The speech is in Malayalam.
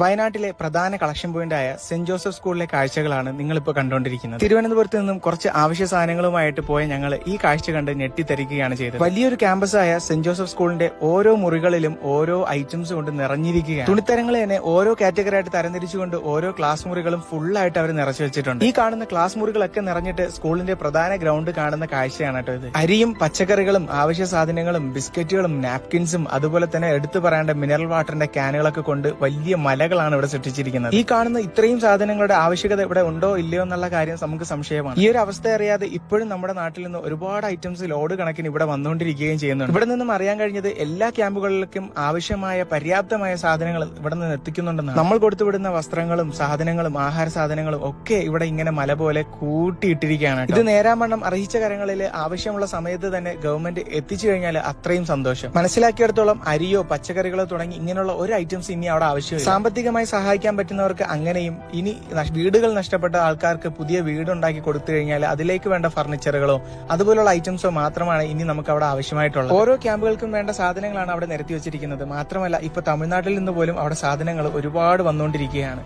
വയനാട്ടിലെ പ്രധാന കളക്ഷൻ പോയിന്റായ സെന്റ് ജോസഫ് സ്കൂളിലെ കാഴ്ചകളാണ് നിങ്ങളിപ്പോൾ കണ്ടുകൊണ്ടിരിക്കുന്നത്. തിരുവനന്തപുരത്ത് നിന്നും കുറച്ച് ആവശ്യ സാധനങ്ങളുമായിട്ട് പോയ ഞങ്ങൾ ഈ കാഴ്ച കണ്ട് ഞെട്ടിത്തരിക്കുകയാണ് ചെയ്തത്. വലിയൊരു ക്യാമ്പസായ സെന്റ് ജോസഫ് സ്കൂളിന്റെ ഓരോ മുറികളിലും ഓരോ ഐറ്റംസ് കൊണ്ട് നിറഞ്ഞിരിക്കുകയാണ്. തുണിത്തരങ്ങൾ തന്നെ ഓരോ കാറ്റഗറി ആയിട്ട് തരംതിരിച്ചുകൊണ്ട് ഓരോ ക്ലാസ് മുറികളും ഫുള്ളായിട്ട് അവർ നിറച്ചു വെച്ചിട്ടുണ്ട്. ഈ കാണുന്ന ക്ലാസ് മുറികളൊക്കെ നിറഞ്ഞിട്ട് സ്കൂളിന്റെ പ്രധാന ഗ്രൗണ്ട് കാണുന്ന കാഴ്ചയാണ് കേട്ടോ ഇത്. അരിയും പച്ചക്കറികളും ആവശ്യ സാധനങ്ങളും ബിസ്ക്കറ്റുകളും നാപ്കിൻസും അതുപോലെ തന്നെ എടുത്തു പറയേണ്ട മിനറൽ വാട്ടറിന്റെ ക്യാനുകളൊക്കെ കൊണ്ട് വലിയ മലകളാണ് ഇവിടെ സൃഷ്ടിച്ചിരിക്കുന്നത്. ഈ കാണുന്ന ഇത്രയും സാധനങ്ങളുടെ ആവശ്യകത ഇവിടെ ഉണ്ടോ ഇല്ലയോ എന്നുള്ള കാര്യം നമുക്ക് സംശയമാണ്. ഈ ഒരു അവസ്ഥ അറിയാതെ ഇപ്പോഴും നമ്മുടെ നാട്ടിൽ നിന്ന് ഒരുപാട് ഐറ്റംസ് ലോഡ് കണക്കിന് ഇവിടെ വന്നുകൊണ്ടിരിക്കുകയും ചെയ്യുന്നുണ്ട്. ഇവിടെ നിന്നും അറിയാൻ കഴിഞ്ഞത് എല്ലാ ക്യാമ്പുകളിലേക്കും ആവശ്യമായ പര്യാപ്തമായ സാധനങ്ങൾ ഇവിടെ നിന്ന് എത്തിക്കുന്നുണ്ടെന്നാണ്. നമ്മൾ കൊടുത്തുവിടുന്ന വസ്ത്രങ്ങളും സാധനങ്ങളും ആഹാര സാധനങ്ങളും ഒക്കെ ഇവിടെ ഇങ്ങനെ മല പോലെ കൂട്ടിയിട്ടിരിക്കുകയാണ് കേട്ടോ. ഇത് നേരാമണ്ണം അർഹിച്ച കരങ്ങളിൽ ആവശ്യമുള്ള സമയത്ത് തന്നെ ഗവൺമെന്റ് എത്തിച്ചു കഴിഞ്ഞാൽ അത്രയും സന്തോഷം. മനസ്സിലാക്കിയിടത്തോളം അരിയോ പച്ചക്കറികളോ തുടങ്ങി ഇങ്ങനെയുള്ള ഒരു ഐറ്റംസ് ഇനി അവിടെ ആവശ്യമില്ല. സാമ്പത്തികമായി സഹായിക്കാൻ പറ്റുന്നവർക്ക് അങ്ങനെയും ഇനി വീടുകൾ നഷ്ടപ്പെട്ട ആൾക്കാർക്ക് പുതിയ വീടുണ്ടാക്കി കൊടുത്തു കഴിഞ്ഞാൽ അതിലേക്ക് വേണ്ട ഫർണിച്ചറുകളോ അതുപോലുള്ള ഐറ്റംസോ മാത്രമാണ് ഇനി നമുക്ക് അവിടെ ആവശ്യമായിട്ടുള്ളത്. ഓരോ ക്യാമ്പുകൾക്കും വേണ്ട സാധനങ്ങളാണ് അവിടെ നിരത്തി വെച്ചിരിക്കുന്നത്. മാത്രമല്ല ഇപ്പൊ തമിഴ്നാട്ടിൽ നിന്ന് പോലും അവിടെ സാധനങ്ങൾ ഒരുപാട് വന്നുകൊണ്ടിരിക്കുകയാണ്.